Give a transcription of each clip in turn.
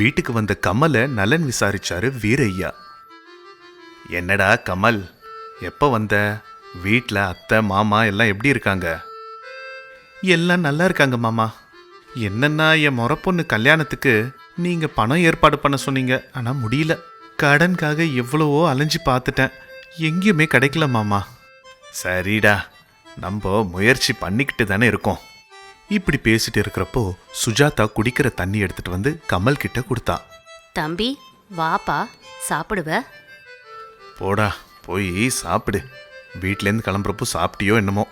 வீட்டுக்கு வந்த கமலை நலன் விசாரிச்சாரு வீரையா. என்னடா கமல் எப்போ வந்த? வீட்டில் அத்தை மாமா எல்லாம் எப்படி இருக்காங்க? எல்லாம் நல்லா இருக்காங்க மாமா. என்னன்னா என் முறப்பொண்ணு கல்யாணத்துக்கு நீங்க பணம் ஏற்பாடு பண்ண சொன்னீங்க. ஆனா முடியல. கடனுக்காக எவ்வளவோ அலைஞ்சு பார்த்துட்டேன் எங்கேயுமே கிடைக்கல மாமா. சரிடா. நம்ம முயற்சி பண்ணிக்கிட்டு தானே இருக்கோம். இப்படி பேசிட்டு இருக்கிறப்போ சுஜாதா குடிக்கிற தண்ணி எடுத்துட்டு வந்து கமல் கிட்ட கொடுத்தா. தம்பி வாப்பா சாப்பிடுவ? போடா போய் சாப்பிடு. வீட்டிலேருந்து கிளம்புறப்போ சாப்பிட்டியோ என்னமோ.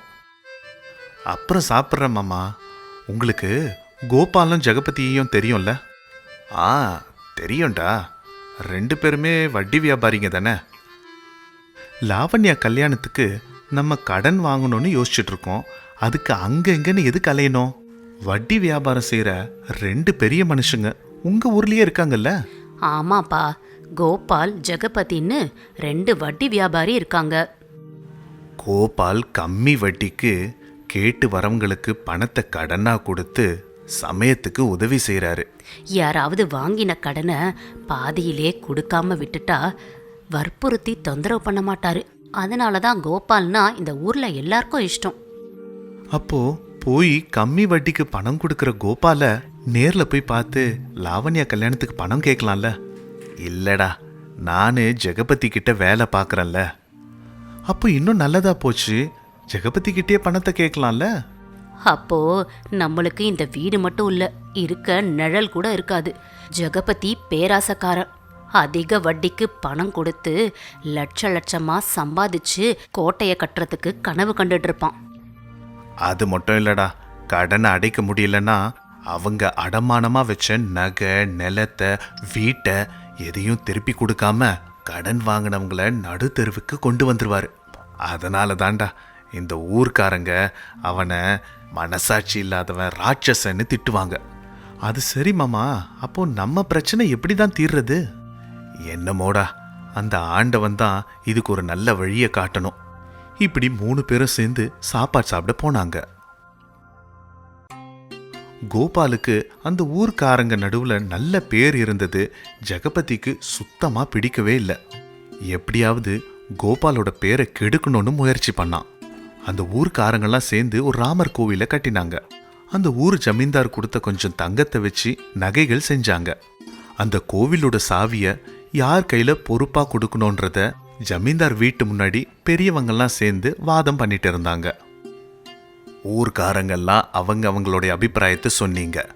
அப்புறம் சாப்பிட்றேன் மாமா. உங்களுக்கு கோபாலும் ஜெகபதியையும் தெரியும்ல? ஆ தெரியும்டா. ரெண்டு பேருமே வட்டி வியாபாரிங்க தானே. லாவண்யா கல்யாணத்துக்கு நம்ம கடன் வாங்கணும்னு யோசிச்சுட்டு இருக்கோம். அதுக்கு அங்க எங்கன்னு எதுக்கு அலையணும்? வட்டி வியாபாரம் செய்யற ரெண்டு பெரிய மனுஷங்க உங்க ஊர்லயே இருக்காங்கல்ல? ஆமாப்பா. கோபால் ஜெகபதின்னு ரெண்டு வட்டி வியாபாரி இருக்காங்க. கோபால் கம்மி வட்டிக்கு கேட்டு வரவங்களுக்கு பணத்தை கடனா கொடுத்து சமயத்துக்கு உதவி செய்றாரு. யாராவது வாங்கின கடனை பாதியிலே கொடுக்காம விட்டுட்டா வற்புறுத்தி தொந்தரவு பண்ண மாட்டாரு. அதனால தான் கோபால்னா இந்த ஊர்ல எல்லாருக்கும் இஷ்டம். அப்போ போய் கம்மி வட்டிக்கு பணம் கொடுக்குற கோபால நேர்ல போய் பார்த்து லாவண்யா கல்யாணத்துக்கு பணம் கேட்கலாம்ல. இல்லடா நானு ஜெகபதி கிட்ட வேலை பார்க்கறேன்ல. அப்போ இன்னும் நல்லதா போச்சு? ஜெகபதி கிட்டே பணத்தை கேட்கலாம்ல? அப்போ நம்மளுக்கு இந்த வீடு மட்டும் இல்ல இருக்க நிழல் கூட இருக்காது. ஜெகபதி பேராசக்காரன். அதிக வட்டிக்கு பணம் கொடுத்து லட்ச லட்சமா சம்பாதிச்சு கோட்டையை கட்டுறதுக்கு கனவு கண்டுட்டு இருப்பான். அது மட்டும் இல்லடா. கடனை அடைக்க முடியலன்னா அவங்க அடமானமாக வச்ச நகை நிலத்தை வீட்டை எதையும் திருப்பி கொடுக்காம கடன் வாங்கினவங்கள நடுத்தெருவுக்கு கொண்டு வந்துருவார். அதனால தான்டா இந்த ஊர்க்காரங்க அவனை மனசாட்சி இல்லாதவன் ராட்சசன்னு திட்டுவாங்க. அது சரி மாமா அப்போ நம்ம பிரச்சனை எப்படி தான் தீர்றது? என்னமோடா அந்த ஆண்டவன் தான் இதுக்கு ஒரு நல்ல வழியை காட்டணும். இப்படி மூணு பேரும் சேர்ந்து சாப்பாடு சாப்பிட போனாங்க. கோபாலுக்கு அந்த ஊர்க்காரங்க நடுவுல நல்ல பேர் இருந்தது. ஜெகபதிக்கு சுத்தமா பிடிக்கவே இல்லை. எப்படியாவது கோபாலோட பேரை கெடுக்கணும்னு முயற்சி பண்ணான். அந்த ஊர்க்காரங்கெல்லாம் சேர்ந்து ஒரு ராமர் கோவிலை கட்டினாங்க. அந்த ஊர் ஜமீன்தார் கொடுத்த கொஞ்சம் தங்கத்தை வச்சு நகைகள் செஞ்சாங்க. அந்த கோவிலோட சாவிய யார் கையில பொறுப்பா கொடுக்கணுன்றத ஜமீன்தார் வீட்டு முன்னாடி பெரியவங்கெல்லாம் சேர்ந்து வாதம் பண்ணிட்டு இருந்தாங்க. ஊர்க்காரங்கெல்லாம் அவங்க அவங்களுடைய அபிப்பிராயத்தை சொன்னீங்க.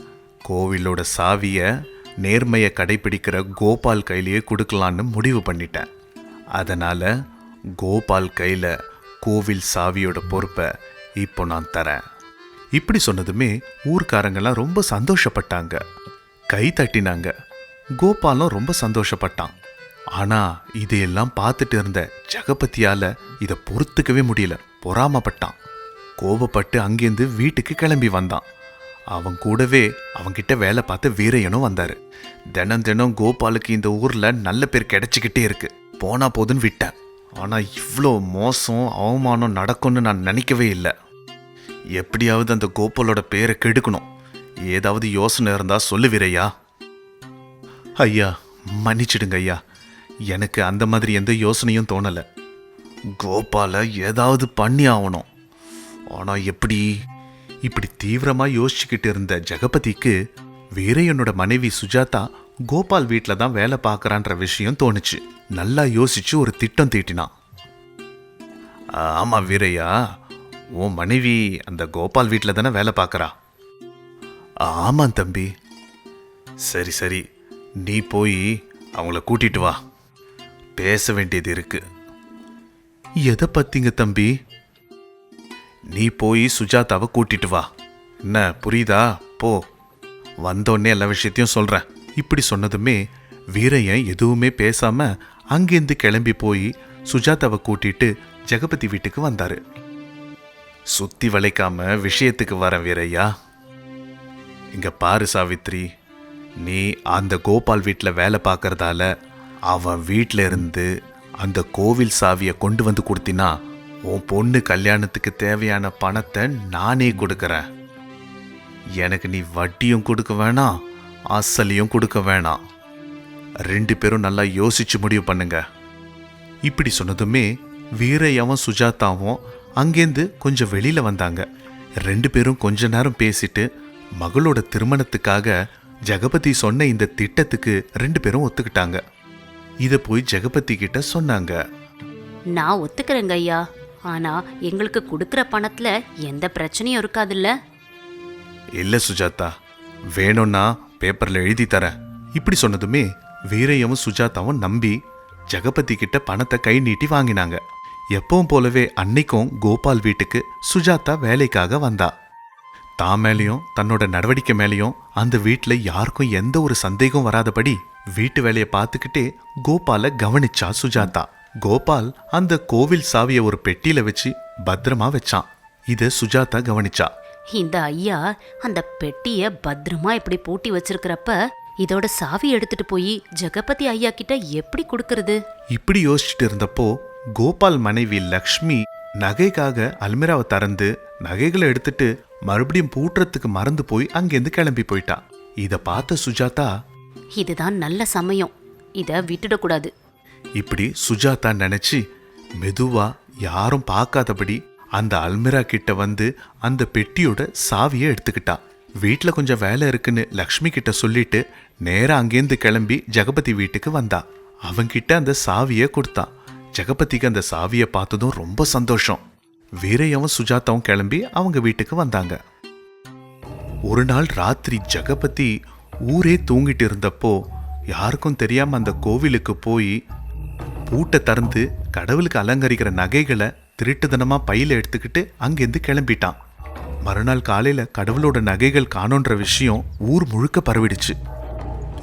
கோவிலோட சாவியை நேர்மையை கடைபிடிக்கிற கோபால் கையிலேயே கொடுக்கலான்னு முடிவு பண்ணிட்டேன். அதனால் கோபால் கையில் கோவில் சாவியோட பொறுப்பை இப்போ நான் தரேன். இப்படி சொன்னதுமே ஊர்க்காரங்கெல்லாம் ரொம்ப சந்தோஷப்பட்டாங்க. கை தட்டினாங்க. கோபாலும் ரொம்ப சந்தோஷப்பட்டான். ஆனா இதையெல்லாம் பார்த்துட்டு இருந்த ஜெகபதியால இதை பொறுத்துக்கவே முடியல. பொறாமப்பட்டான். கோபப்பட்டு அங்கேருந்து வீட்டுக்கு கிளம்பி வந்தான். அவன் கூடவே அவன்கிட்ட வேலை பார்த்த வீரையனும் வந்தாரு. தினம் தினம் கோபாலுக்கு இந்த ஊர்ல நல்ல பேர் கிடைச்சிக்கிட்டே இருக்கு. போனா போதுன்னு விட்டேன். ஆனா இவ்வளோ மோசம் அவமானம் நடக்கும்னு நான் நினைக்கவே இல்லை. எப்படியாவது அந்த கோபாலோட பேரை கெடுக்கணும். ஏதாவது யோசனை இருந்தா சொல்லு வீரையா ஐயா மன்னிச்சிடுங்க ஐயா. எனக்கு அந்த மாதிரி எந்த யோசனையும் தோணலை. கோபால ஏதாவது பண்ணி ஆகணும் ஆனால் எப்படி? இப்படி தீவிரமாக யோசிச்சுக்கிட்டு இருந்த ஜெகபதிக்கு வீரையனோட மனைவி சுஜாதா கோபால் வீட்டில் தான் வேலை பார்க்குறான்ற விஷயம் தோணுச்சு. நல்லா யோசிச்சு ஒரு திட்டம் தீட்டினான் ஆமாம் வீரையா உன் மனைவி அந்த கோபால் வீட்டில் தானே வேலை பார்க்கறா. ஆமாம் தம்பி. சரி சரி. நீ போய் அவங்கள கூட்டிட்டு வா. பேச வேண்டியது இருக்கு. எதை பத்திங்க தம்பி? நீ போய் சுஜாதாவை கூட்டிட்டு வா. என்ன புரியுதா? போ. வந்தோடனே எல்லா விஷயத்தையும் சொல்றேன். இப்படி சொன்னதுமே வீரையன் எதுவுமே பேசாம அங்கேருந்து கிளம்பி போய் சுஜாதாவை கூட்டிட்டு ஜெகபதி வீட்டுக்கு வந்தாரு. சுத்தி வளைக்காம விஷயத்துக்கு வரேன் வீரையா? இங்க பாரு சாவித்ரி நீ அந்த கோபால் வீட்டில் வேலை பார்க்கறதால அவன் வீட்டில் இருந்து அந்த கோவில் சாவியை கொண்டு வந்து கொடுத்தினா உன் பொண்ணு கல்யாணத்துக்கு தேவையான பணத்தை நானே கொடுக்குறேன். எனக்கு நீ வட்டியும் கொடுக்க வேணாம் அசலையும் கொடுக்க வேணாம். ரெண்டு பேரும் நல்லா யோசிச்சு முடிவு பண்ணுங்க. இப்படி சொன்னதுமே வீரையாவும் சுஜாதாவும் அங்கேருந்து கொஞ்சம் வெளியில் வந்தாங்க. ரெண்டு பேரும் கொஞ்ச நேரம் பேசிட்டு மகளோட திருமணத்துக்காக ஜெகபதி சொன்ன இந்த திட்டத்துக்கு ரெண்டு பேரும் ஒத்துக்கிட்டாங்க. இதை போய் ஜெகபதி கிட்ட சொன்னாங்க. நான் ஒத்துக்கிறேங்க ஐயா. ஆனா எங்களுக்கு கொடுக்குற பணத்துல எந்த பிரச்சனையும் இருக்காதுல்ல. இல்ல சுஜாதா. வேணும்னா பேப்பர்ல எழுதி தரேன். இப்படி சொன்னதுமே வீரையவும் சுஜாதாவும் நம்பி ஜெகபதி கிட்ட பணத்தை கை நீட்டி வாங்கினாங்க. எப்பவும் போலவே அன்னைக்கும் கோபால் வீட்டுக்கு சுஜாதா வேலைக்காக வந்தா. தான் மேலேயும் தன்னோட நடவடிக்கை மேலேயும் அந்த வீட்டில் யாருக்கும் எந்த ஒரு சந்தேகம் வராதபடி வீட்டு வேலையை பார்த்துக்கிட்டே கோபாலை கவனிச்சா சுஜாதா. கோபால் அந்த கோவில் சாவியை ஒரு பெட்டியில வச்சு பத்திரமா வச்சான். இதை சுஜாதா கவனிச்சா. இந்த ஐயா அந்த பெட்டிய பத்திரமா இப்படி பூட்டி வச்சிருக்கிறப்ப இதோட சாவி எடுத்துட்டு போய் ஜெகபதி ஐயா கிட்ட எப்படி கொடுக்கறது? இப்படி யோசிச்சுட்டு இருந்தப்போ கோபால் மனைவி லக்ஷ்மி நகைக்காக அல்மிராவை திறந்து நகைகளை எடுத்துட்டு மறுபடியும் பூட்டுறதுக்கு மறந்து போய் அங்கேருந்து கிளம்பி போயிட்டா. இத பார்த்த சுஜாதா இதுதான் நல்ல சமயம். இத விட்டுடக்கூடாது. இப்படி சுஜாதா நினைச்சு மெதுவா யாரும் பார்க்காதபடி அந்த அல்மிரா கிட்ட வந்து அந்த பெட்டியோட சாவியை எடுத்துக்கிட்டா. வீட்ல கொஞ்சம் வேலை இருக்குன்னு லக்ஷ்மி கிட்ட சொல்லிட்டு நேரா அங்கேருந்து கிளம்பி ஜெகபதி வீட்டுக்கு வந்தா. அவன்கிட்ட அந்த சாவியை கொடுத்தான் ஜெகபதிக்கு அந்த சாவியை பார்த்ததும் ரொம்ப சந்தோஷம். வீரையாவும் சுஜாதாவும் கிளம்பி அவங்க வீட்டுக்கு வந்தாங்க. ஒரு நாள் ராத்திரி ஜெகபதி ஊரே தூங்கிட்டு இருந்தப்போ யாருக்கும் தெரியாம அந்த கோவிலுக்கு போய் பூட்டை திறந்து கடவுளுக்கு அலங்கரிக்கிற நகைகளை திருட்டுத்தனமா பையில எடுத்துக்கிட்டு அங்கேருந்து கிளம்பிட்டான். மறுநாள் காலையில கடவுளோட நகைகள் காணோன்ற விஷயம் ஊர் முழுக்க பரவிடுச்சு.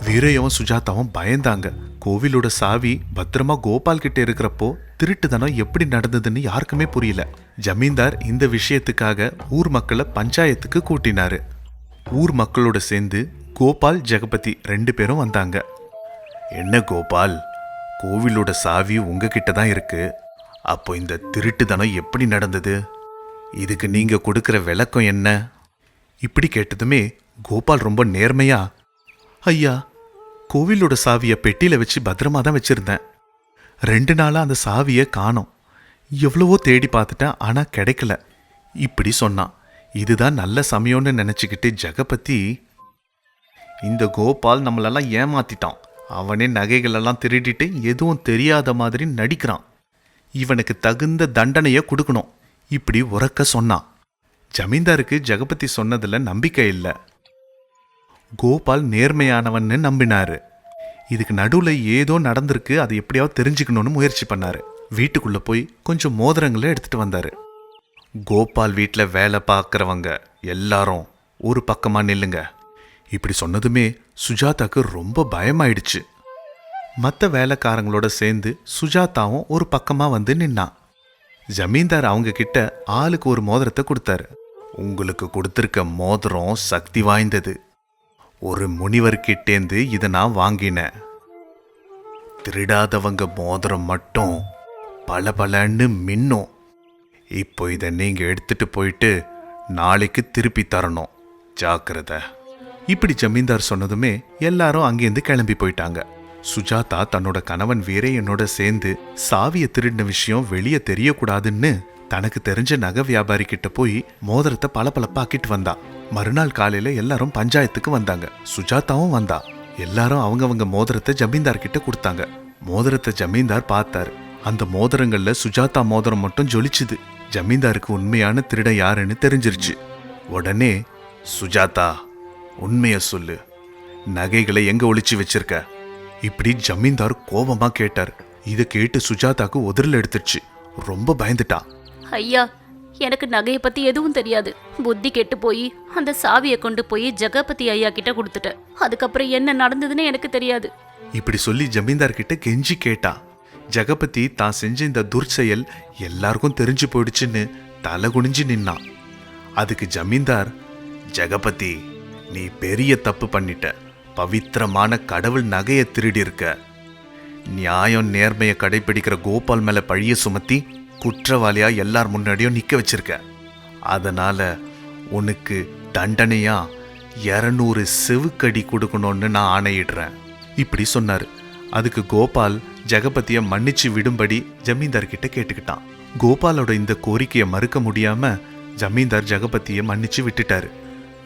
வீரையவும் சுஜாதாவும் பயந்தாங்க. கோவிலோட சாவி பத்திரமா கோபால் கிட்ட இருக்கிறப்போ திருட்டுதனம் எப்படி நடந்ததுன்னு யாருக்குமே புரியல. ஜமீன்தார் இந்த விஷயத்துக்காக ஊர் மக்களை பஞ்சாயத்துக்கு கூட்டினாரு. ஊர் மக்களோட சேர்ந்து கோபால் ஜெகபதி ரெண்டு பேரும் வந்தாங்க. என்ன கோபால்? கோவிலோட சாவி உங்ககிட்ட தான் இருக்கு. அப்போ இந்த திருட்டுத்தனம் எப்படி நடந்தது? இதுக்கு நீங்க கொடுக்கிற விளக்கம் என்ன? இப்படி கேட்டதுமே கோபால் ரொம்ப நேர்மையா ஐயா கோவிலோட சாவியை பெட்டியில வச்சு பத்திரமா தான் வச்சிருந்தேன். ரெண்டு நாளாக அந்த சாவியை காணோம். எவ்வளவோ தேடி பார்த்துட்டேன் ஆனால் கிடைக்கல. இப்படி சொன்னான் இதுதான் நல்ல சமயம்னு நினச்சிக்கிட்டு ஜெகபதி இந்த கோபால் நம்மளெல்லாம் ஏமாத்திட்டான். அவனே நகைகளெல்லாம் திருடிட்டு எதுவும் தெரியாத மாதிரி நடிக்கிறான். இவனுக்கு தகுந்த தண்டனையை கொடுக்கணும். இப்படி உறக்க சொன்னான் ஜமீன்தாருக்கு ஜெகபதி சொன்னதில் நம்பிக்கை இல்லை. கோபால் நேர்மையானவன்னு நம்பினாரு. இதுக்கு நடுவில் ஏதோ நடந்திருக்கு அதை எப்படியாவது தெரிஞ்சுக்கணும்னு முயற்சி பண்ணாரு. வீட்டுக்குள்ள போய் கொஞ்சம் மோதிரங்களை எடுத்துட்டு வந்தாரு. கோபால் வீட்டில் வேலை பார்க்குறவங்க எல்லாரும் ஒரு பக்கமாக நில்லுங்க. இப்படி சொன்னதுமே சுஜாதாக்கு ரொம்ப பயமாயிடுச்சு. மற்ற வேலைக்காரங்களோட சேர்ந்து சுஜாதாவும் ஒரு பக்கமாக வந்து நின்னான் ஜமீன்தார் அவங்க கிட்ட ஆளுக்கு ஒரு மோதிரத்தை கொடுத்தாரு. உங்களுக்கு கொடுத்துருக்க மோதிரம் சக்தி வாய்ந்தது. ஒரு முனிவர்கிட்டேந்து இதை நான் வாங்கினேன். திருடாதவங்க மோதிரம் மட்டும் பளபளன்னு மின்னும். இப்போ இதை நீங்கள் எடுத்துட்டு போயிட்டு நாளைக்கு திருப்பி தரணும். ஜாக்கிரதை. இப்படி ஜமீன்தார் சொன்னதுமே எல்லாரும் அங்கேருந்து கிளம்பி போயிட்டாங்க. சுஜாதா தன்னோட கணவன் வீரையனோட சேர்ந்து சாவியை திருடின விஷயம் வெளியே தெரியக்கூடாதுன்னு தனக்கு தெரிஞ்ச நகை வியாபாரி கிட்ட போய் மோதிரத்தை பளபளப்பாக்கிட்டு வந்தா. மறுநாள் காலையில எல்லாரும் பஞ்சாயத்துக்கு வந்தாங்க. சுஜாதாவும் வந்தா. எல்லாரும் அவங்கவங்க மோதிரத்தை ஜமீன்தார் கிட்ட கொடுத்தாங்க. மோதிரத்தை ஜமீன்தார் பார்த்தாரு. அந்த மோதிரங்கள்ல சுஜாதா மோதிரம் மட்டும் ஜொலிச்சுது. ஜமீன்தாருக்கு உண்மையான திருடன் யாருன்னு தெரிஞ்சிருச்சு. உடனே சுஜாதா உண்மைய சொல்லு. நகைகளை எங்க ஒளிச்சு வச்சிருக்க? இப்படி ஜமீன்தார் கோபமா கேட்டார். இதை கேட்டு சுஜாதாக்கு உதறல் எடுத்துருச்சு. ரொம்ப பயந்துட்டா ஐயா எனக்கு நகையை பத்தி எதுவும் தெரியாது. புத்தி கெட்டு போய் அந்த சாவியை கொண்டு போய் ஜெகபதி ஐயா கிட்ட கொடுத்துட்டேன். அதுக்கப்புறம் என்ன நடந்ததுன்னு எனக்கு தெரியாது. இப்படி சொல்லி ஜமீன்தார் கிட்ட கெஞ்சி கேட்டா ஜெகபதி தான் செஞ்ச இந்த துர்ச்செயல் எல்லாருக்கும் தெரிஞ்சு போயிடுச்சுன்னு தலை குனிஞ்சு நின்னான் அதுக்கு ஜமீன்தார் ஜெகபதி நீ பெரிய தப்பு பண்ணிட்ட. பவித்திரமான கடவுள் நகையை திருடி இருக்க நியாயம் நேர்மையை கடைபிடிக்கிற கோபால் மேல பழிய சுமத்தி குற்றவாளியாக எல்லார் முன்னாடியும் நிற்க வச்சிருக்க. அதனால உனக்கு தண்டனையாக இரநூறு செவுக்கடி கொடுக்கணும்னு நான் ஆணையிடுறேன். இப்படி சொன்னார். அதுக்கு கோபால் ஜெகபதியை மன்னிச்சு விடும்படி ஜமீன்தார்கிட்ட கேட்டுக்கிட்டான். கோபாலோட இந்த கோரிக்கையை மறுக்க முடியாம ஜமீன்தார் ஜெகபதியை மன்னிச்சு விட்டுட்டாரு.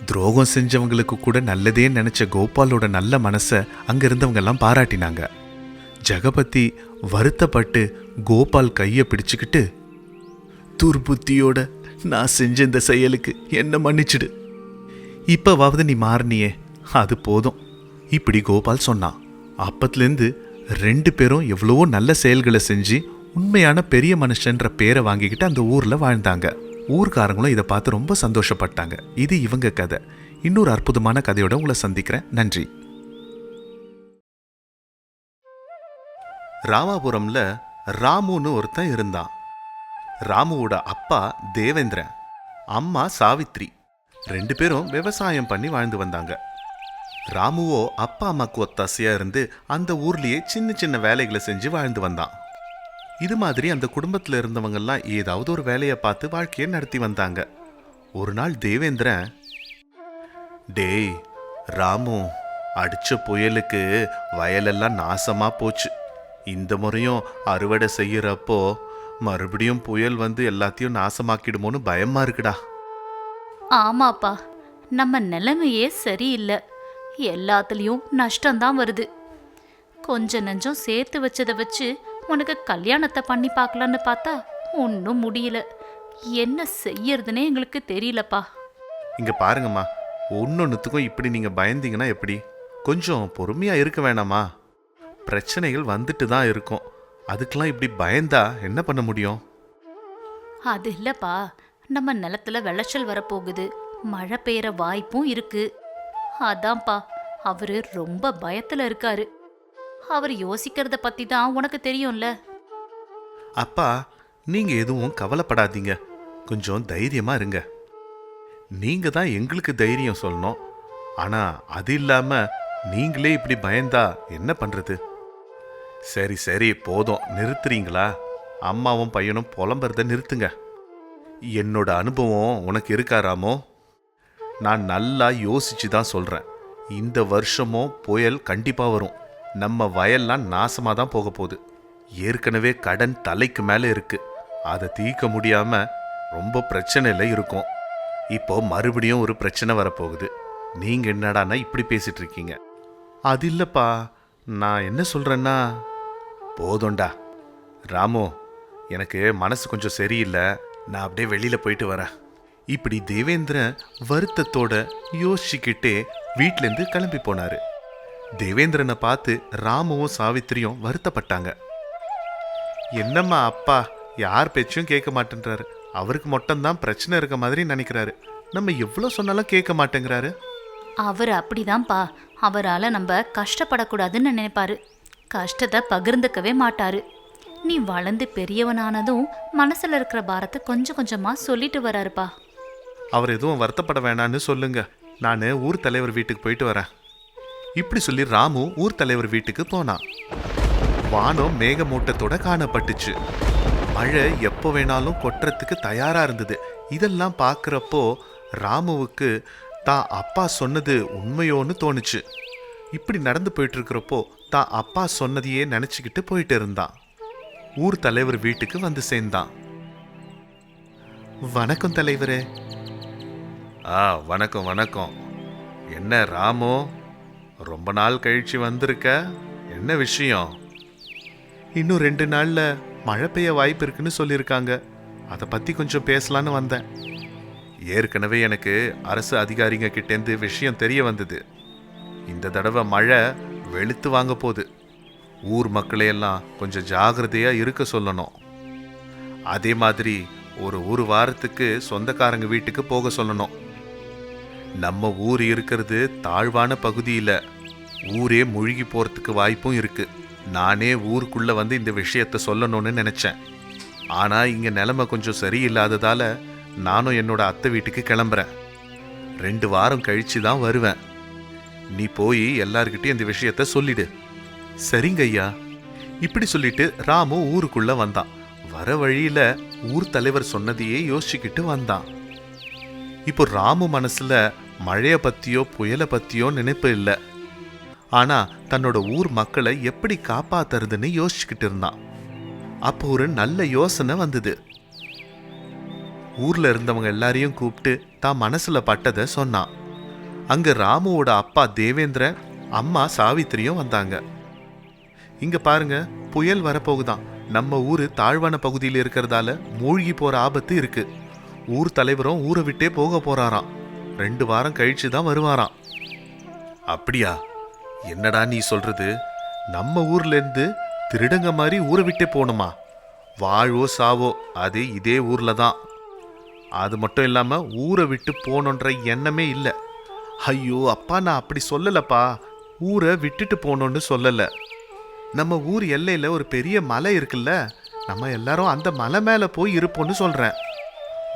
துரோகம் செஞ்சவங்களுக்கு கூட நல்லதே நினைச்ச கோபாலோட நல்ல மனசை அங்க இருந்தவங்கெல்லாம் பாராட்டினாங்க. ஜெகபதி வருத்தப்பட்டு கோபால் கையை பிடிச்சுக்கிட்டு துர்புத்தியோட நான் செஞ்ச இந்த செயலுக்கு என்ன மன்னிச்சிடு. இப்போவாவது நீ மாறினியே அது போதும். இப்படி கோபால் சொன்னான். அப்பத்துலேருந்து ரெண்டு பேரும் எவ்வளவோ நல்ல செயல்களை செஞ்சு உண்மையான பெரிய மனுஷன்ற பேரை வாங்கிக்கிட்டு அந்த ஊர்ல வாழ்ந்தாங்க. ஊர்க்காரங்களும் இதை பார்த்து ரொம்ப சந்தோஷப்பட்டாங்க. இது இவங்க கதை. இன்னொரு அற்புதமான கதையோட உங்களை சந்திக்கிறேன். நன்றி. ராமாபுரம்ல ராமுன்னு ஒருத்தன் இருந்தான். ராமுவோட அப்பா தேவேந்திரன். அம்மா சாவித்ரி. ரெண்டு பேரும் விவசாயம் பண்ணி வாழ்ந்து வந்தாங்க. ராமுவோ அப்பா அம்மாக்கு ஒத்தாசையா இருந்து அந்த ஊர்லயே சின்ன சின்ன வேலைகளை செஞ்சு வாழ்ந்து வந்தான். இது மாதிரி அந்த குடும்பத்துல இருந்தவங்கெல்லாம் ஏதாவது ஒரு வேலையை பார்த்து வாழ்க்கையை நடத்தி வந்தாங்க. ஒரு நாள் தேவேந்திரன் டேய் ராமு அடிச்ச புயலுக்கு வயலெல்லாம் நாசமா போச்சு. இந்த முறையும் அறுவடை செய்யறப்போ மறுபடியும் புயல் வந்து எல்லாத்தையும் நாசமாக்கிடுமோன்னு பயமா இருக்குடா. ஆமாப்பா நம்ம நிலைமையே சரியில்லை. எல்லாத்துலேயும் நஷ்டம்தான் வருது. கொஞ்ச நஞ்சம் சேர்த்து வச்சதை வச்சு உனக்கு கல்யாணத்தை பண்ணி பார்க்கலான்னு பார்த்தா ஒன்றும் முடியல. என்ன செய்யறதுனே எங்களுக்கு தெரியலப்பா. இங்க பாருங்கம்மா ஒன்னொன்னுத்துக்கும் இப்படி நீங்க பயந்தீங்கன்னா எப்படி? கொஞ்சம் பொறுமையா இருக்க வேணாமா? பிரச்சனைகள் வந்துட்டு தான் இருக்கும். அதுக்கெல்லாம் இப்படி பயந்தா என்ன பண்ண முடியும்? அது இல்லப்பா நம்ம நிலத்துல விளைச்சல் வரப்போகுது. மழை பெய்யற வாய்ப்பும் இருக்கு. அதான்ப்பா. அவரு ரொம்ப பயத்துல இருக்காரு. அவர் யோசிக்கிறத பத்தி தான் உனக்கு தெரியும்ல. அப்பா நீங்க எதுவும் கவலைப்படாதீங்க. கொஞ்சம் தைரியமா இருங்க. நீங்க தான் எங்களுக்கு தைரியம் சொல்லணும். ஆனா அது இல்லாம நீங்களே இப்படி பயந்தா என்ன பண்றது? சரி சரி போதும். நிறுத்துறீங்களா? அம்மாவும் பையனும் புலம்புறத நிறுத்துங்க. என்னோட அனுபவம் உனக்கு இருக்காராமோ நான் நல்லா யோசிச்சு தான் சொல்கிறேன் இந்த வருஷமும் புயல் கண்டிப்பாக வரும். நம்ம வயல்லாம் நாசமாக தான் போக போகுது. ஏற்கனவே கடன் தலைக்கு மேலே இருக்குது அதை தீர்க்க முடியாமல் ரொம்ப பிரச்சனையில் இருக்கும். இப்போ மறுபடியும் ஒரு பிரச்சனை வரப்போகுது. நீங்கள் என்னடான்னா இப்படி பேசிட்டு இருக்கீங்க. அது இல்லைப்பா. நான் என்ன சொல்கிறேன்னா போதும்டா. ராமு எனக்கு மனசு கொஞ்சம் சரியில்லை. நான் அப்படியே வெளியில் போயிட்டு வரேன். இப்படி தேவேந்திரன் வருத்தத்தோட யோசிச்சுக்கிட்டே வீட்டிலேருந்து கிளம்பி போனாரு. தேவேந்திரனை பார்த்து ராமுவும் சாவித்திரியும் வருத்தப்பட்டாங்க. என்னம்மா அப்பா யார் பேச்சும் கேட்க மாட்டேன்றாரு. அவருக்கு மட்டும்தான் பிரச்சனை இருக்க மாதிரி நினைக்கிறாரு. நம்ம எவ்வளோ சொன்னாலும் கேட்க மாட்டேங்கிறாரு. அவர் அப்படிதான்ப்பா. அவரால் நம்ம கஷ்டப்படக்கூடாதுன்னு நினைப்பாரு. கஷ்டத்தை பகிர்ந்துக்கவே மாட்டாரு. நீ வளர்ந்து பெரியவனானதும் மனசில் இருக்கிற பாரத்தை கொஞ்சம் கொஞ்சமாக சொல்லிட்டு வராருப்பா. அவர் எதுவும் வருத்தப்பட வேணான்னு சொல்லுங்க. நான் ஊர் தலைவர் வீட்டுக்கு போயிட்டு வரேன். இப்படி சொல்லி ராமு ஊர் தலைவர் வீட்டுக்கு போனான் வானம் மேகமூட்டத்தோட காணப்பட்டுச்சு. மழை எப்போ வேணாலும் கொட்டுறதுக்கு தயாரா இருந்தது. இதெல்லாம் பார்க்குறப்போ ராமுவுக்கு தான் அப்பா சொன்னது உண்மையோன்னு தோணுச்சு. இப்படி நடந்து போயிட்டு இருக்கிறப்போ தான் அப்பா சொன்னதையே நினச்சிக்கிட்டு போயிட்டு இருந்தான். ஊர் தலைவர் வீட்டுக்கு வந்து சேர்ந்தான். வணக்கம் தலைவரே. ஆ வணக்கம் வணக்கம். என்ன ராமு ரொம்ப நாள் கழிச்சு வந்திருக்க? என்ன விஷயம்? இன்னும் ரெண்டு நாள்ல மழை பெய்ய வாய்ப்பு இருக்குன்னு சொல்லியிருக்காங்க. அதை பத்தி கொஞ்சம் பேசலான்னு வந்தேன். ஏற்கனவே எனக்கு அரசு அதிகாரிங்க கிட்டேருந்து விஷயம் தெரிய வந்தது. இந்த தடவை மழை வெளுத்து வாங்க போகுது. ஊர் மக்களையெல்லாம் கொஞ்சம் ஜாகிரதையா இருக்க சொல்லணும். அதே மாதிரி ஒரு ஒரு வாரத்துக்கு சொந்தக்காரங்க வீட்டுக்கு போக சொல்லணும். நம்ம ஊர் இருக்கிறது தாழ்வான பகுதியில். ஊரே முழுகி போகிறதுக்கு வாய்ப்பும் இருக்கு. நானே ஊருக்குள்ளே வந்து இந்த விஷயத்த சொல்லணும்னு நினச்சேன். ஆனால் இங்கே நிலமை கொஞ்சம் சரியில்லாததால் நானும் என்னோட அத்தை வீட்டுக்கு கிளம்புறேன். ரெண்டு வாரம் கழித்து தான் வருவேன். நீ போய் எல்லார்கிட்டயும் இந்த விஷயத்த சொல்லிடு. சரிங்க ஐயா. இப்படி சொல்லிட்டு ராமு ஊருக்குள்ளே வந்தான். வர வழியில் ஊர் தலைவர் சொன்னதையே யோசிச்சுக்கிட்டு வந்தான். இப்போ ராமு மனசுல மழையை பத்தியோ புயலை பத்தியோ நினைப்பு இல்லை. ஆனா தன்னோட ஊர் மக்களை எப்படி காப்பாத்துறதுன்னு யோசிச்சுக்கிட்டு இருந்தான். அப்போ ஒரு நல்ல யோசனை வந்தது. ஊர்ல இருந்தவங்க எல்லாரையும் கூப்பிட்டு தான் மனசுல பட்டதை சொன்னான். அங்க ராமுவோட அப்பா தேவேந்திரன் அம்மா சாவித்திரியும் வந்தாங்க. இங்க பாருங்க புயல் வரப்போகுதான். நம்ம ஊர் தாழ்வான பகுதியில் இருக்கிறதால மூழ்கி போற ஆபத்து இருக்குது ஊர் தலைவரும் ஊரை விட்டே போக போறாராம். ரெண்டு வாரம் கழிச்சு தான் வருவாராம். அப்படியா? என்னடா நீ சொல்றது? நம்ம ஊர்லேருந்து திருடங்க மாதிரி ஊரை விட்டே போகணுமா? வாழ்வோ சாவோ அது இதே ஊர்ல தான். அது மட்டும் இல்லாம ஊரை விட்டு போகணுன்ற எண்ணமே இல்லை. ஐயோ அப்பா நான் அப்படி சொல்லலப்பா. ஊரை விட்டுட்டு போகணுன்னு சொல்லல. நம்ம ஊர் எல்லையில ஒரு பெரிய மலை இருக்குல்ல? நம்ம எல்லாரும் அந்த மலை மேல போய் இருப்போம்னு சொல்றேன்.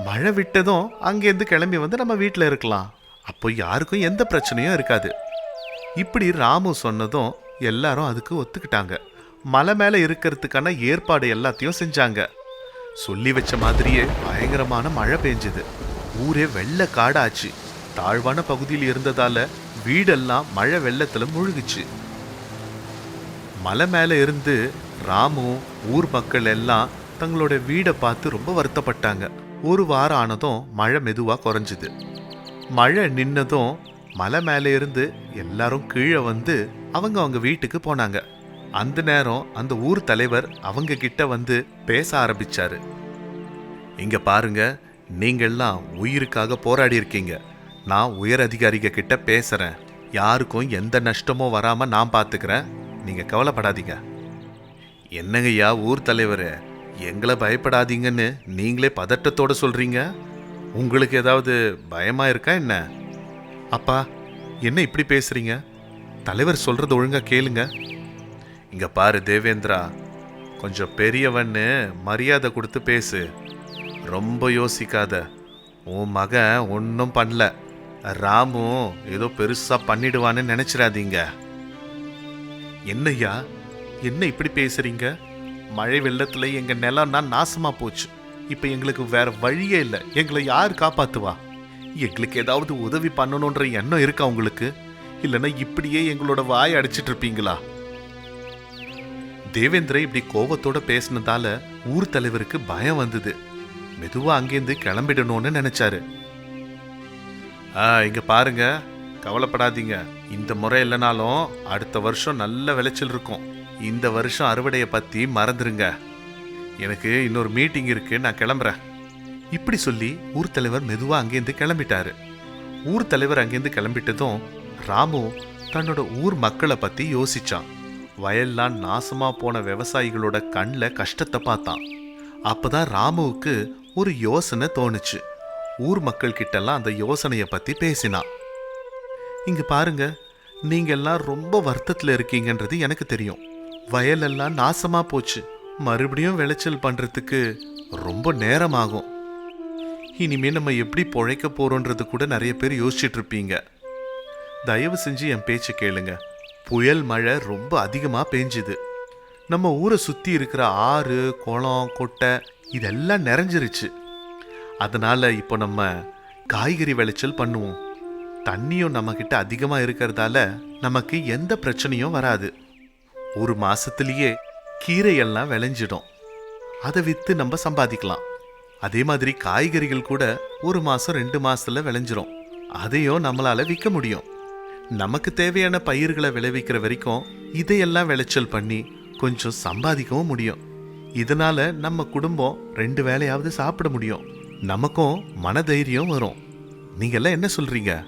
மழை விட்டதும் அங்கேருந்து கிளம்பி வந்து நம்ம வீட்டில் இருக்கலாம். அப்போ யாருக்கும் எந்த பிரச்சனையும் இருக்காது. இப்படி ராமு சொன்னதும் எல்லாரும் அதுக்கு ஒத்துக்கிட்டாங்க. மலை மேலே இருக்கிறதுக்கான ஏற்பாடு எல்லாத்தையும் செஞ்சாங்க. சொல்லி வச்ச மாதிரியே பயங்கரமான மழை பெஞ்சது. ஊரே வெள்ள காடாச்சு. தாழ்வான பகுதியில் இருந்ததால வீடெல்லாம் மழை வெள்ளத்தில் முழுகுச்சு. மலை மேலே இருந்து ராமு ஊர் மக்கள் எல்லாம் தங்களோட வீடை பார்த்து ரொம்ப வருத்தப்பட்டாங்க. ஒரு வாரம் ஆனதும் மழை மெதுவாக குறைஞ்சிது. மழை நின்னதும் மலை மேலே இருந்து எல்லாரும் கீழே வந்து அவங்க அவங்க வீட்டுக்கு போனாங்க. அந்த நேரம் அந்த ஊர் தலைவர் அவங்க கிட்ட வந்து பேச ஆரம்பிச்சாரு. இங்க பாருங்க நீங்கள்லாம் உயிருக்காக போராடி இருக்கீங்க. நான் உயர் அதிகாரிக கிட்ட பேசுறேன். யாருக்கும் எந்த நஷ்டமும் வராம நான் பாத்துக்கிறேன். நீங்க கவலைப்படாதீங்க. என்னங்கய்யா ஊர் தலைவரே? எங்களை பயப்படாதீங்கன்னு நீங்களே பதட்டத்தோட சொல்கிறீங்க உங்களுக்கு ஏதாவது பயமாக இருக்கா என்ன? அப்பா என்ன இப்படி பேசுகிறீங்க தலைவர் சொல்கிறது ஒழுங்காக கேளுங்க. இங்கே பாரு தேவேந்திரா கொஞ்சம் பெரியவன்னு மரியாதை கொடுத்து பேசு. ரொம்ப யோசிக்காத. உன் மகன் ஒன்றும் பண்ணல. ராமு ஏதோ பெருசாக பண்ணிடுவான்னு நினச்சிடாதீங்க. என்னய்யா என்ன இப்படி பேசுகிறீங்க மழை வெள்ளத்தில் எங்கள் நிலம்னா நாசமாக போச்சு. இப்போ எங்களுக்கு வேற வழியே இல்லை. எங்களை யார் காப்பாற்றுவா எங்களுக்கு ஏதாவது உதவி பண்ணணுன்ற எண்ணம் இருக்கா உங்களுக்கு? இல்லைன்னா இப்படியே எங்களோட வாய் அடிச்சிட்டு இருப்பீங்களா? தேவேந்திர இப்படி கோவத்தோட பேசினதால ஊர் தலைவருக்கு பயம் வந்தது. மெதுவா அங்கேருந்து கிளம்பிடணும்னு நினைச்சாரு. ஆ இங்க பாருங்க. கவலைப்படாதீங்க. இந்த முறை இல்லைனாலும் அடுத்த வருஷம் நல்ல விளைச்சல் இருக்கும். இந்த வருஷம் அறுவடையை பற்றி மறந்துருங்க. எனக்கு இன்னொரு மீட்டிங் இருக்கு நான் கிளம்புறேன். இப்படி சொல்லி ஊர் தலைவர் மெதுவாக அங்கேருந்து கிளம்பிட்டாரு. ஊர் தலைவர் அங்கேருந்து கிளம்பிட்டதும் ராமு தன்னோட ஊர் மக்களை பற்றி யோசிச்சான். வயல்லாம் நாசமாக போன விவசாயிகளோட கண்ணில் கஷ்டத்தை பார்த்தான். அப்போதான் ராமுவுக்கு ஒரு யோசனை தோணுச்சு. ஊர் மக்கள் கிட்டலாம் அந்த யோசனையை பற்றி பேசினான். இங்கே பாருங்க நீங்கள் எல்லாம் ரொம்ப வருத்தத்தில் இருக்கீங்கன்றது எனக்கு தெரியும். வயலெல்லாம் நாசமா போச்சு. மறுபடியும் விளைச்சல் பண்றதுக்கு ரொம்ப நேரம் ஆகும் இனிமே நம்ம எப்படி பொழைக்க போறோன்றது கூட நிறைய பேர் யோசிச்சுட்டு இருப்பீங்க. தயவு செஞ்சு என் பேச்சை கேளுங்க. புயல் மழை ரொம்ப அதிகமாக பெஞ்சுது. நம்ம ஊரை சுற்றி இருக்கிற ஆறு குளம் கொட்டை இதெல்லாம் நிறைஞ்சிருச்சு. அதனால் இப்போ நம்ம காய்கறி விளைச்சல் பண்ணுவோம். தண்ணியும் நம்மக்கிட்ட அதிகமாக இருக்கிறதால நமக்கு எந்த பிரச்சனையும் வராது. ஒரு மாசத்திலேயே கீரையெல்லாம் விளைஞ்சிடும். அதை வித்து நம்ம சம்பாதிக்கலாம். அதே மாதிரி காய்கறிகள் கூட ஒரு மாசம் ரெண்டு மாசத்துல விளைஞ்சிரும். அதையும் நம்மளால விற்க முடியும். நமக்கு தேவையான பயிர்களை விளைவிக்கிற வரைக்கும் இதையெல்லாம் விளைச்சல் பண்ணி கொஞ்சம் சம்பாதிக்கவும் முடியும். இதனால நம்ம குடும்பம் ரெண்டு வேலையாவது சாப்பிட முடியும். நமக்கும் மனதைரியம் வரும். நீங்கெல்லாம் என்ன சொல்றீங்க?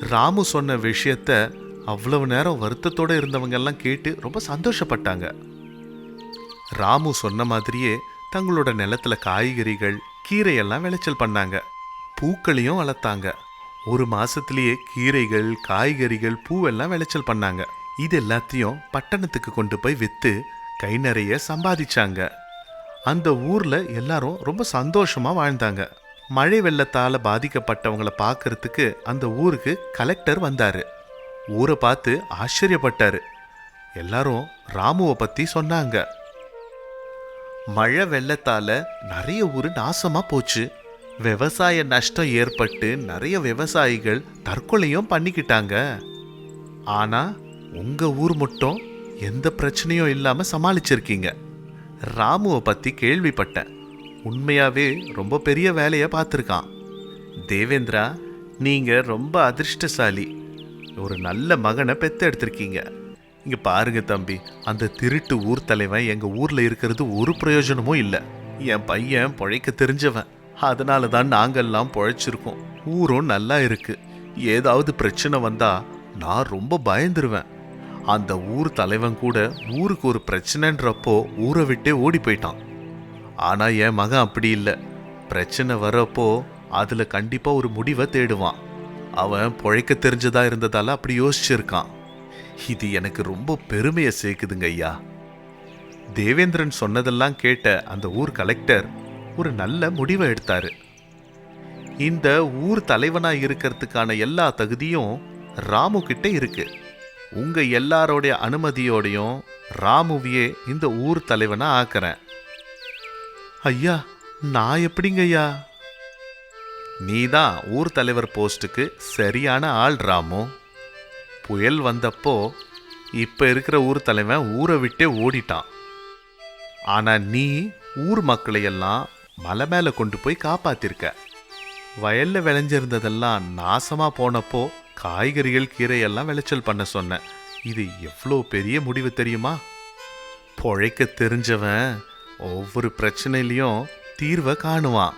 ராமு சொன்ன விஷயத்த அவ்வளவு நேரம் வருத்தத்தோடு இருந்தவங்க எல்லாம் கேட்டு ரொம்ப சந்தோஷப்பட்டாங்க. ராமு சொன்ன மாதிரியே தங்களோட நிலத்துல காய்கறிகள் கீரையெல்லாம் விளைச்சல் பண்ணாங்க. பூக்களையும் வளர்த்தாங்க. ஒரு மாசத்திலேயே கீரைகள் காய்கறிகள் பூவெல்லாம் விளைச்சல் பண்ணாங்க. இது எல்லாத்தையும் பட்டணத்துக்கு கொண்டு போய் விற்று கை நிறைய சம்பாதிச்சாங்க. அந்த ஊர்ல எல்லாரும் ரொம்ப சந்தோஷமா வாழ்ந்தாங்க. மழை வெள்ளத்தால பாதிக்கப்பட்டவங்களை பார்க்கறதுக்கு அந்த ஊருக்கு கலெக்டர் வந்தாரு. ஊரை பார்த்து ஆச்சரியப்பட்டாரு. எல்லாரும் ராமுவை பத்தி சொன்னாங்க. மழை வெள்ளத்தால நிறைய ஊர் நாசமா போச்சு. விவசாய நஷ்டம் ஏற்பட்டு நிறைய விவசாயிகள் தற்கொலையும் பண்ணிக்கிட்டாங்க. ஆனா உங்க ஊர் மட்டும் எந்த பிரச்சனையும் இல்லாம சமாளிச்சிருக்கீங்க. ராமுவை பத்தி கேள்விப்பட்டேன். உண்மையாவே ரொம்ப பெரிய வேலையை பார்த்துருக்கான். தேவேந்திரா நீங்க ரொம்ப அதிர்ஷ்டசாலி. ஒரு நல்ல மகனை பெத்து எடுத்திருக்கீங்க இங்க பாருங்க தம்பி அந்த திருட்டு ஊர் தலைவன் எங்க ஊர்ல இருக்கிறது ஒரு பிரயோஜனமும் இல்லை. என் பையன் பொழைக்க தெரிஞ்சவன். அதனால தான் நாங்கெல்லாம் பொழைச்சிருக்கோம். ஊரும் நல்லா இருக்கு. ஏதாவது பிரச்சனை வந்தா நான் ரொம்ப பயந்துருவேன். அந்த ஊர் தலைவன் கூட ஊருக்கு ஒரு பிரச்சனைன்றப்போ ஊரை விட்டே ஓடி போயிட்டான். ஆனா என் மகன் அப்படி இல்லை. பிரச்சனை வரப்போ அதுல கண்டிப்பா ஒரு முடிவை தேடுவான். அவன் பொழைக்க தெரிஞ்சதா இருந்ததால அப்படி யோசிச்சிருக்கான். இது எனக்கு ரொம்ப பெருமையை சேர்க்குதுங்க ஐயா. தேவேந்திரன் சொன்னதெல்லாம் கேட்ட அந்த ஊர் கலெக்டர் ஒரு நல்ல முடிவை எடுத்தாரு. இந்த ஊர் தலைவனா இருக்கிறதுக்கான எல்லா தகுதியும் ராமு கிட்ட இருக்கு. உங்க எல்லாரோடைய அனுமதியோடையும் ராமுவையே இந்த ஊர் தலைவனா ஆக்குறேன். ஐயா நான் எப்படிங்க ஐயா? நீதான் ஊர் தலைவர் போஸ்ட்டுக்கு சரியான ஆள் ராமு. புயல் வந்தப்போ இப்போ இருக்கிற ஊர் தலைவன் ஊரை விட்டே ஓடிட்டான். ஆனால் நீ ஊர் மக்களையெல்லாம் மலை மேலே கொண்டு போய் காப்பாத்திருக்க. வயல்ல விளைஞ்சிருந்ததெல்லாம் நாசமாக போனப்போ காய்கறிகள் கீரையெல்லாம் விளைச்சல் பண்ண சொன்னேன் இது எவ்வளோ பெரிய முடிவு தெரியுமா? பொழைக்க தெரிஞ்சவன் ஒவ்வொரு பிரச்சனையிலையும் தீர்வை காணுவான்.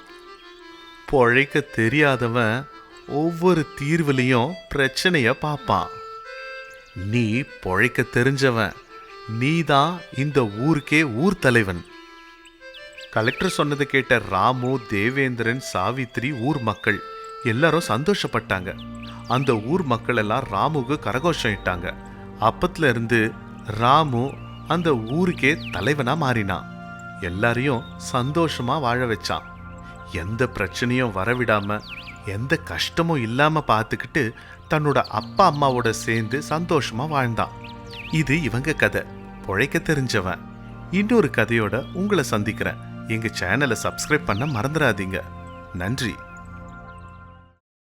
பொழைக்க தெரியாதவன் ஒவ்வொரு தீர்வுலையும் பிரச்சனைய பார்ப்பான். நீ பொழைக்க தெரிஞ்சவன் நீ தான் இந்த ஊருக்கே ஊர் தலைவன். கலெக்டர் சொன்னதை கேட்ட ராமு தேவேந்திரன் சாவித்ரி ஊர் மக்கள் எல்லாரும் சந்தோஷப்பட்டாங்க. அந்த ஊர் மக்கள் எல்லாம் ராமுக்கு கரகோஷம் இட்டாங்க. அப்பத்துல இருந்து ராமு அந்த ஊருக்கே தலைவனா மாறினான். எல்லாரையும் சந்தோஷமா வாழ வச்சான். எந்த பிரச்சனையும் வரவிடாம எந்த கஷ்டமும் இல்லாம பார்த்துக்கிட்டு தன்னோட அப்பா அம்மாவோட சேர்ந்து சந்தோஷமா வாழ்ந்தான். இது இவங்க கதை. பொழைக்க தெரிஞ்சவன். இன்னொரு கதையோட உங்களை சந்திக்கிறேன். எங்க சேனலை சப்ஸ்கிரைப் பண்ண மறந்துடாதீங்க. நன்றி.